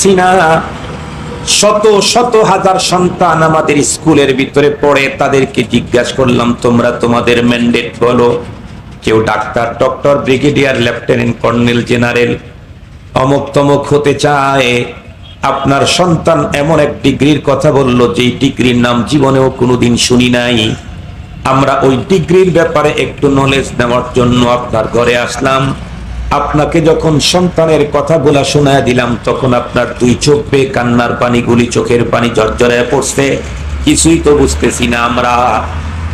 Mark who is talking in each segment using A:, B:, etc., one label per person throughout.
A: সিনা শত শত হাজার সন্তান আমাদের স্কুলের ভিতরে পড়ে, তাদেরকে জিজ্ঞাসা করলাম, তোমরা তোমাদের ম্যান্ডেট বলো। কেউ doctor, doctor, brigadier, lieutenant, colonel, general, অমুক তমুক হতে চায়। আপনার সন্তান এমন এক ডিগ্রির কথা বলল যে ডিগ্রির নাম জীবনেও কোনোদিন শুনি নাই। আমরা ওই ডিগ্রির ব্যাপারে একটু নলেজ নেওয়ার জন্য আপনার ঘরে আসলাম। আপনাকে যখন সন্তানের কথাগুলা শোনায় দিলাম, তখন আপনার দুই চোখ বেয়ে কান্নার পানিগুলি চোখের পানি জর্জরায় পড়ছে। কিছুই তো বুঝতেছি না আমরা।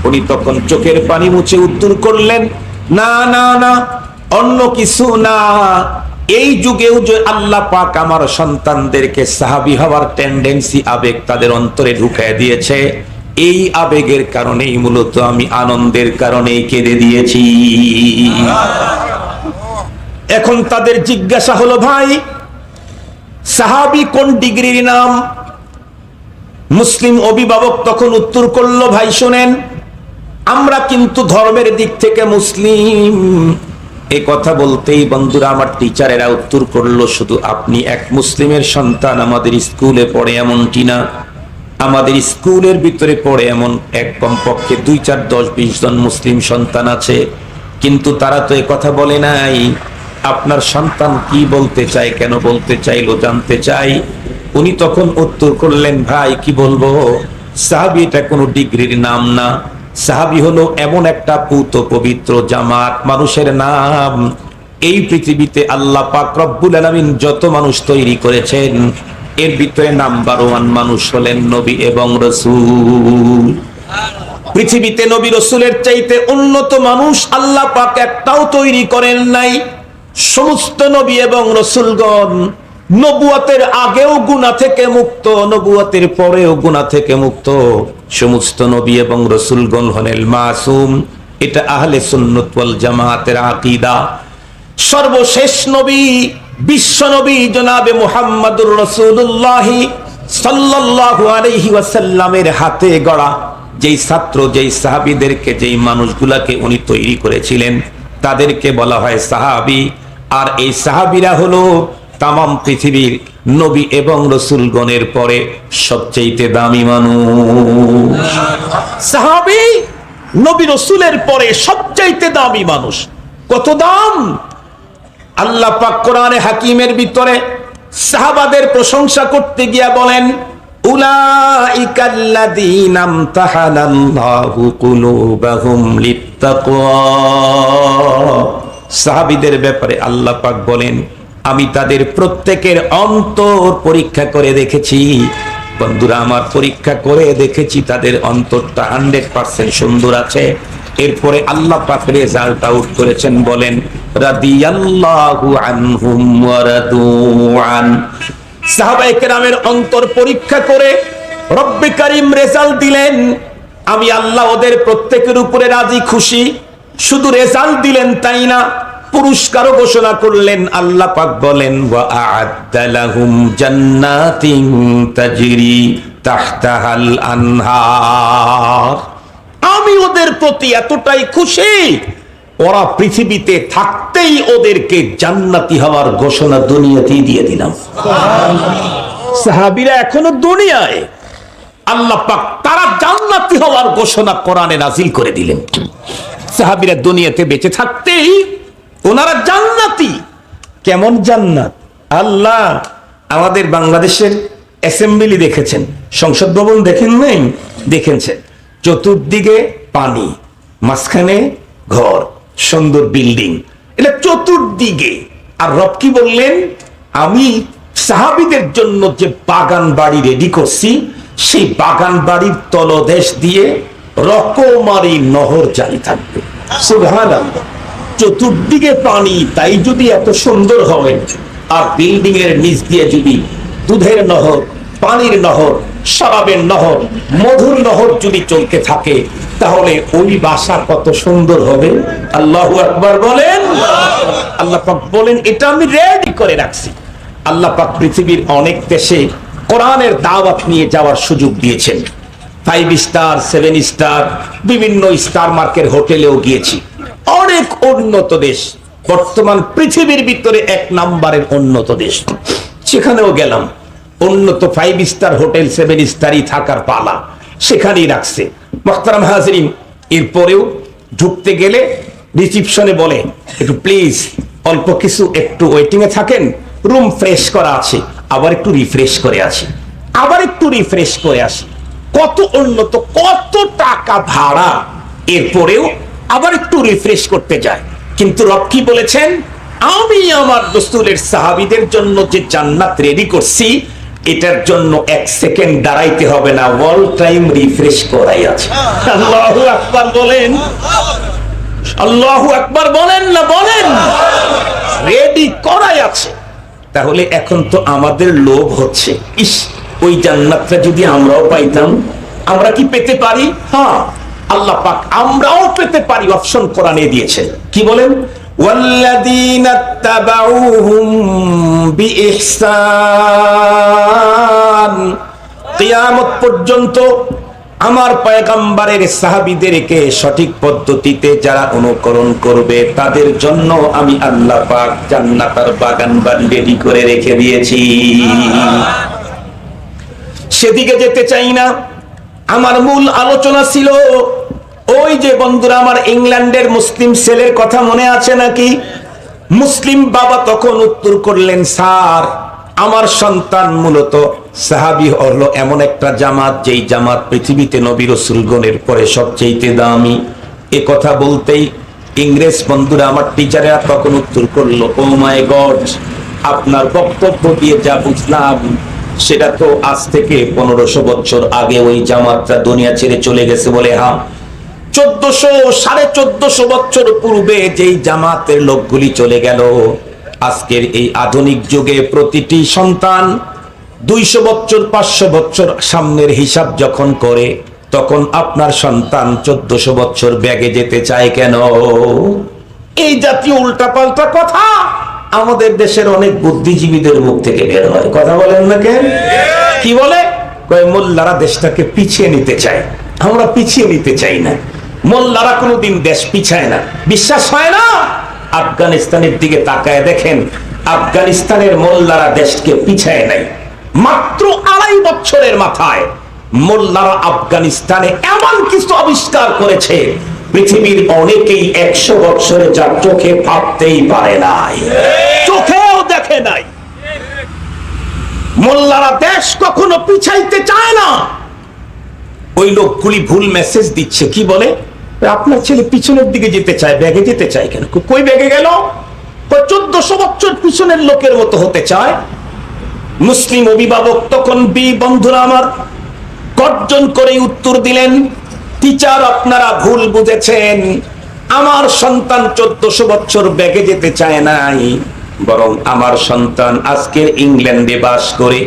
A: উনি তখন চোখের পানি মুছে উত্তর করলেন, না না না, অন্য কিছু না। এই যুগেও যে আল্লাহ পাক আমার সন্তানদেরকে সাহাবি হওয়ার টেন্ডেন্সি আবেগ তাদের অন্তরে ঢুকায় দিয়েছে। এই আবেগের কারণেই মূলত আমি আনন্দের কারণেই কেঁদে দিয়েছি। এখন তাদের জিজ্ঞাসা হলো, ভাই, সাহাবি কোন ডিগ্রির নাম? মুসলিম অভিভাবক তখন উত্তর করল, ভাই, শোনেন, আমরা কিন্তু ধর্মের দিক থেকে মুসলিম। এ কথা বলতেই বন্ধুরা, আমার টিচারেরা উত্তর করল, শুধু আপনি এক মুসলিমের সন্তান, আমাদের স্কুলে পড়ে এমনটি না। আমাদের স্কুলের ভিতরে পড়ে এমন এক কমপক্ষে দুই চার দশ বিশ জন মুসলিম সন্তান আছে। কিন্তু তারা তো কথা বলে নাই। আপনার সন্তান কি বলতে চায়, কেন বলতে চাইলো, জানতে চাই। উনি তখন উত্তর করলেন, ভাই, কি বলব? সাহাবি এটা কোনো ডিগ্রির নাম না। সাহাবি হলো এমন একটা পুত পবিত্র জামাত, মানুষের নাম। এই পৃথিবীতে আল্লাহ পাক রব্বুল আলামিন যত মানুষ তৈরি করেছেন, এর ভিতরে নাম্বার ওয়ান মানুষ হলেন নবী এবং রসুল। পৃথিবীতে নবী রসুলের চাইতে উন্নত মানুষ আল্লাহ পাক একটাও তৈরি করেন নাই। সমস্ত নবী এবং রসুলগণ নবুয়াতের আগেও গুণা থেকে মুক্ত, নবুয়াতের পরেও গুণা থেকে মুক্ত। সমস্ত নবী এবং রসুলগণ হলেন মাসুম। এটা আহলে সুন্নত জামাতের আকিদা। সর্বশেষ নবী, বিশ্ব নবী জনাবে মুহাম্মাদুর রসুল্লাহি সাল্লাল্লাহু আলাইহি ওয়াসাল্লামের হাতে গড়া। যেই ছাত্র, যেই সাহাবীদেরকে, যেই মানুষগুলাকে উনি তৈরি করেছিলেন, তাদেরকে বলা হয় সাহাবী। আর এই সাহাবীরা হলো তাম পৃথিবীর নবী এবং রসুলগণের পরে সবচেয়ে দামি মানুষ। সাহাবী নবী রসুলের পরে সবচাইতে দামি মানুষ। কত দাম? আল্লাহ পাক কোরআনে হাকিমের ভিতরে সাহাবাদের প্রশংসা করতে গিয়া বলেন, উলাইকাল্লাযীনা সাহাবীদের ব্যাপারে আল্লাহ পাক বলেন, আমি তাদের প্রত্যেকের অন্তর পরীক্ষা করে দেখেছি। বন্ধুরা, আমার পরীক্ষা করে দেখেছি, তাদের অন্তরটা হান্ড্রেড পার্সেন্ট সুন্দর আছে। এরপরে আল্লাহ পাক রেজাল্ট আউট করেছেন, বলেন, রাদিয়াল্লাহু আনহুম ওয়া রাদু আন। সাহাবায়ে কেরামের অন্তর পরীক্ষা করে রব্বে কারীম রেজাল্ট দিলেন। আমি আল্লাহ ওদের প্রত্যেকের উপরে রাজি, খুশি। শুধু রেজাল্ট দিলেন তাই না? পুরস্কারও ঘোষণা করলেন, আল্লাহ পাক বলেন আমি ওদের প্রতি এতটাই খুশি, ওরা পৃথিবীতে থাকতেই ওদেরকে জান্নাতি হওয়ার ঘোষণা দুনিয়াতেই দিয়ে দিলাম। সাহাবীরা এখনও দুনিয়ায়। আল্লাহ পাক তারা জান্নাতি হওয়ার ঘোষণা কোরআনে নাজিল করে দিলেন। সাহাবীরা দুনিয়াতে বেঁচে থাকতেই ওনারা জান্নাতি। কেমন জান্নাত? আল্লাহ আমাদের বাংলাদেশের অ্যাসেম্বলি দেখেছেন, সংসদ ভবন দেখেন নাই? দেখেছেন। চতুর্দিকে পানি, মাঝখানে ঘর, সুন্দর বিল্ডিং। এটা চতুর্দিকে। আর রব কি বললেন? আমি সাহাবিদের জন্য যে বাগান বাড়ি রেডি করছি, সেই বাগান বাড়ির তলদেশ দিয়ে রকমারি নহর জারি থাকবে। চতুর্দিকে পানি, তাই যদি এত সুন্দর হয়, আর বিল্ডিং এর নিচ দিয়ে যদি দুধের নহর, পানির নহর, শরাবের নহর, মধুর নহর যদি চলতে থাকে, তাহলে ওই বাসা কত সুন্দর হবে। আল্লাহ আকবার বলেন। আল্লাহ পাক বলেন, এটা আমি রেডি করে রাখছি। আল্লাহ পাক পৃথিবীর অনেক দেশে কোরআনের দাওয়াত নিয়ে যাওয়ার সুযোগ দিয়েছেন। ফাইভ স্টার সেভেন স্টার বিভিন্ন স্টার মার্কের হোটেলেও গিয়েছি। অনেক উন্নত দেশ। বর্তমান পৃথিবীর ভিতরে এক নাম্বারের উন্নত দেশ। সেখানেও গেলাম। উন্নত ফাইভ স্টার হোটেল সেভেন স্টারই থাকার পালা সেখানেই রাখছে। মোখতারাম হাজরিন, এরপরেও ঢুকতে গেলে রিসিপশনে বলে, একটু প্লিজ অল্প কিছু একটু ওয়েটিং এ থাকেন রুম ফ্রেশ করা আছে, আবার একটু রিফ্রেশ করে আসি। আবার একটু রিফ্রেশ করে আসি। কত উন্নত কত টাকা ভাড়া। এরপরেও আবার একটু রিফ্রেশ করতে যায়। কিন্তু রব কি বলেছেন? আমি আমার রসুলের সাহাবিদের জন্য যে জান্নাত রেডি করছি এটার জন্য এক সেকেন্ড দাঁড়াইতে হবে না অল টাইম রিফ্রেশ করাই আছে। আল্লাহু আকবার বলেন। আল্লাহু আকবার বলেন না বলেন? রেডি করাই আছে। তাহলে এখন তো আমাদের লোভ হচ্ছে। ইস ওই জান্নাতটা যদি আমরাও পাইতাম আমরা কি পেতে পারি হ্যাঁ আল্লাহ পাক আমরাও পেতে পারি অপশন কোরআনে দিয়েছেন কি বলেন والذين اتبعوهم بإحسان কিয়ামত পর্যন্ত আমার পয়গাম্বারের সাহাবিদেরকে সঠিক পদ্ধতিতে যারা অনুকরণ করবে তাদের জন্য আমি আল্লাহ পাক জান্নাতার বাগান বাড়ি রেডি করে রেখে দিয়েছি সেদিকে যেতে চাই না। আমার মূল আলোচনা ছিল, ওই যে বন্ধুরা, আমার ইংল্যান্ডের মুসলিম ছেলের কথা মনে আছে নাকি? মুসলিম বাবা তখন উত্তর করলেন, স্যার, আমার সন্তান মূলত সাহাবি হলো এমন একটা জামাত, যেই জামাত পৃথিবীতে নবী রসুলগণের পরে সবচেয়ে দামি। এ কথা বলতেই ইংরেজ বন্ধুরা, আমার টিচারেরা তখন উত্তর করল ও মাই গড আপনার বক্তব্য দিয়ে যা বুঝলাম সেটা তো আজ থেকে পনেরোশো বছর আগে ওই জামাতটা দুনিয়া ছেড়ে চলে গেছে বলে হ্যাঁ। চোদ্দশো, সাড়ে চোদ্দশো বছর পূর্বে যেই জামাতের লোকগুলি চলে গেল, আজকের এই আধুনিক যুগে প্রতিটি সন্তান দুইশো বছর, পাঁচশো বছর সামনের হিসাব যখন করে, তখন আপনার সন্তান চোদ্দশো বছর ব্যাগে যেতে চায় কেন? এই জাতীয় উল্টাপাল্টা কথা। আমাদের দেশের অনেক বুদ্ধিজীবীদের মুখ থেকে বের হয়। কথা বলেন না কেন? কি বলে? মোল্লারা দেশটাকে পিছিয়ে নিতে চায়। আমরা পিছিয়ে নিতে চাই না। মোল্লারা কোনোদিন দেশ পিছায় না। বিশ্বাস হয় না? আফগানিস্তানের দিকে তাকায় দেখেন, আফগানিস্তানের মোল্লারা দেশকে পিছায় নাই। মাত্র আড়াই বছরের মাথায় মোল্লারা আফগানিস্তানে এমন কিছু আবিষ্কার করেছে পৃথিবীর অনেকেই একশো বছরে যার চোখে ভাবতেই পারে নাই। চোখেও দেখে নাই। মোল্লারা দেশ কখনো পিছাইতে চায় না। ওই লোকগুলি ভুল মেসেজ দিচ্ছে, কি বলে? আপনার ছেলে পিছনের দিকে যেতে চায়, ব্যাগে যেতে চায় কেন? কই ব্যাগে গেল? চোদ্দশো বছর পিছনের লোকের মতো হতে চায়। মুসলিম অভিভাবক তখন বি বন্ধুরা আমার গর্জন করে উত্তর দিলেন টিচার, আপনারা ভুল বুঝেছেন। আমার সন্তান চোদ্দশো বছর ব্যাগে যেতে চায় নাই। বরং আমার সন্তান আজকের ইংল্যান্ডে বাস করে।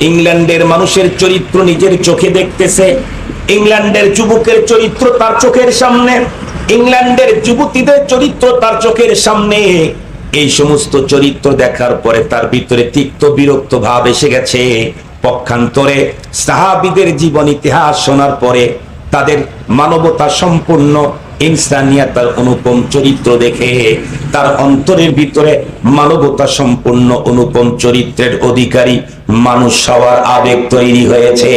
A: ইংল্যান্ডের মানুষের চরিত্র নিজের চোখে দেখতেছে। ইংল্যান্ডের যুবকের চরিত্র তার চোখের সামনে। ইংল্যান্ডের যুবতীদের চরিত্র তার চোখের সামনে। এই সমস্ত চরিত্র দেখার পরে তার ভিতরে তিক্ত বিরক্ত ভাব এসে গেছে। পক্ষান্তরে সাহাবিদের জীবন ইতিহাস শোনার পরে তাদের মানবতা সম্পূর্ণ ইনসানিয়াতার অনুপম চরিত্র দেখে, তার অন্তরের ভিতরে মানবতা সম্পূর্ণ অনুপম চরিত্রের অধিকারী মানুষ হওয়ার আবেগ তৈরি হয়েছে।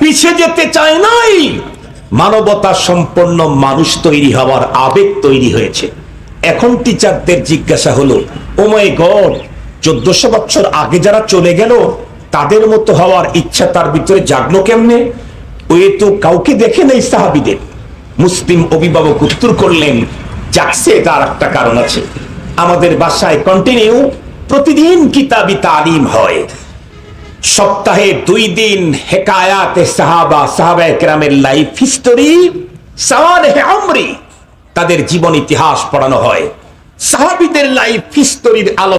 A: পিছে যেতে চায় নাই, মানবতা সম্পন্ন মানুষ তৈরি হওয়ার আবেগ তৈরি হয়েছে। এখন টিচারদের জিজ্ঞাসা হলো, ও মাই গড, চোদ্দশো বছর আগে যারা চলে গেল, তাদের মতো হওয়ার ইচ্ছা তার ভিতরে জাগলো কেমনে? ওই তো কাউকে দেখে নেই সাহাবিদের। মুসলিম অভিভাবক উত্তর করলেন, যাচ্ছে তার একটা কারণ আছে। আমাদের বাসায় কন্টিনিউ প্রতিদিন কিতাবি তালিম হয়। সপ্তাহে দুই দিন হেকায়াতে সাহাবা সাহাবা একরামের লাইফ হিস্টোরি তাদের জীবন ইতিহাস পড়ানো হয়। সাহাবিদের লাইফ হিস্টোরির আলো